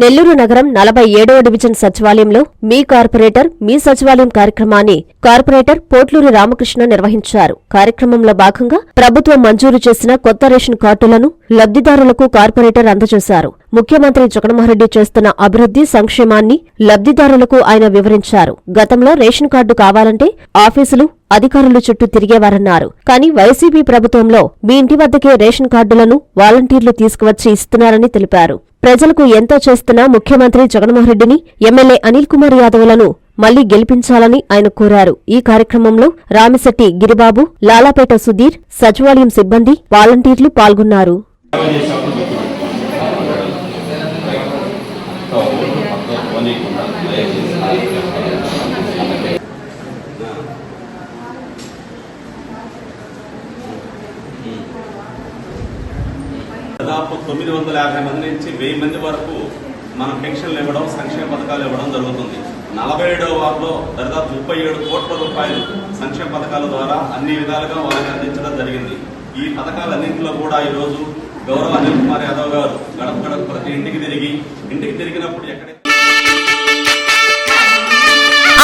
నెల్లూరు నగరం నలభై ఏడవ డివిజన్ సచివాలయంలో మీ కార్పొరేటర్ మీ సచివాలయం కార్యక్రమాన్ని కార్పొరేటర్ పోట్లూరి రామకృష్ణ నిర్వహించారు. కార్యక్రమంలో భాగంగా ప్రభుత్వం మంజూరు చేసిన కొత్త రేషన్ కార్డులను లబ్ధిదారులకు కార్పొరేటర్ అందజేశారు. ముఖ్యమంత్రి జగన్మోహన్రెడ్డి చేస్తున్న అభివృద్ధి సంక్షేమాన్ని లబ్ధిదారులకు ఆయన వివరించారు. గతంలో రేషన్ కార్డు కావాలంటే ఆఫీసులు అధికారులు చుట్టూ తిరిగేవారన్నారు. కానీ వైసీపీ ప్రభుత్వంలో మీ ఇంటి వద్దకే రేషన్ కార్డులను వాలంటీర్లు తీసుకువచ్చి ఇస్తున్నారని తెలిపారు. ప్రజలకు ఎంతో చేస్తున్న ముఖ్యమంత్రి జగన్మోహన్రెడ్డిని ఎమ్మెల్యే అనిల్ కుమార్ యాదవ్లను మళ్ళీ గెలిపించాలని ఆయన కోరారు. ఈ కార్యక్రమంలో రామిశెట్టి గిరిబాబు లాలాపేట సుధీర్ సచివాలయం సిబ్బంది వాలంటీర్లు పాల్గొన్నారు. దాదాపు తొమ్మిది వందల యాభై మంది నుంచి వెయ్యి మంది వరకు మనం పెన్షన్లు ఇవ్వడం సంక్షేమ పథకాలు ఇవ్వడం జరుగుతుంది. నలభై ఏడవ వార్డులో దాదాపు ముప్పై ఏడు కోట్ల రూపాయలు సంక్షేమ పథకాల ద్వారా అన్ని విధాలుగా వారికి అందించడం జరిగింది. ఈ పథకాలన్నింటిలో కూడా ఈరోజు గౌరవ అనిల్ కుమార్ యాదవ్ గారు గడప గడప ప్రతి ఇంటికి తిరిగి ఇంటికి తిరిగినప్పుడు ఎక్కడైతే